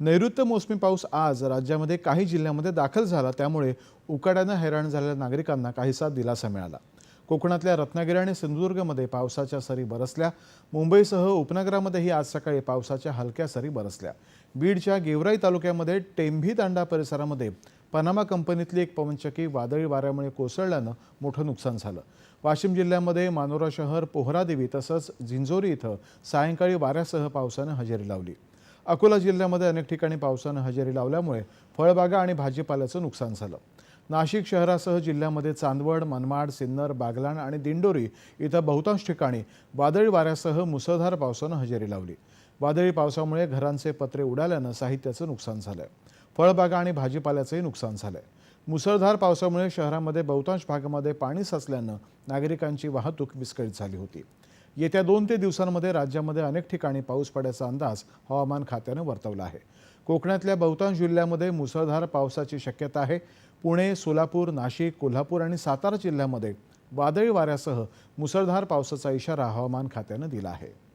नैऋत्य मोसमी पाऊस आज राज्यामध्ये काही जिल्ह्यांमध्ये दाखल झाला. त्यामुळे उकाड्यानं हैराण झालेल्या नागरिकांना काहीसा दिलासा मिळाला. कोकणातल्या रत्नागिरी आणि सिंधुदुर्गमध्ये पावसाच्या सरी बरसल्या. मुंबईसह उपनगरामध्येही आज सकाळी पावसाच्या हलक्या सरी बरसल्या. बीडच्या गेवराई तालुक्यामध्ये टेंभी तांडा परिसरामध्ये पनामा कंपनीतली एक पवनचक्की वादळी वाऱ्यामुळे कोसळल्यानं मोठं नुकसान झालं. वाशिम जिल्ह्यामध्ये मानोरा शहर पोहरादेवी तसंच झिंजोरी इथं सायंकाळी वाऱ्यासह पावसानं हजेरी लावली. अकोला जिल्ह्यामध्ये अनेक ठिकाणी पावसानं हजेरी लावल्यामुळे फळबागा आणि भाजीपाल्याचं नुकसान झालं. नाशिक शहरासह जिल्ह्यामध्ये चांदवड मनमाड सिन्नर बागलाण आणि दिंडोरी इथं बहुतांश ठिकाणी वादळी वाऱ्यासह मुसळधार पावसानं हजेरी लावली. वादळी पावसामुळे घरांचे पत्रे उडाल्यानं साहित्याचं नुकसान झालं फळबागा आणि भाजीपाल्याचंही नुकसान झालंय. मुसळधार पावसामुळे शहरामध्ये बहुतांश भागामध्ये पाणी साचल्यानं नागरिकांची वाहतूक विस्कळीत झाली होती. येत्या दोन ते दिवसांमध्ये राज्यामध्ये अनेक ठिकाणी पाऊस पडायचा अंदाज हवामान खात्यानं वर्तवला आहे. कोकणातल्या बहुतांश जिल्ह्यामध्ये मुसळधार पावसाची शक्यता आहे. पुणे सोलापूर नाशिक कोल्हापूर आणि सातारा जिल्ह्यामध्ये वादळी वाऱ्यासह मुसळधार पावसाचा इशारा हवामान खात्यानं दिला आहे.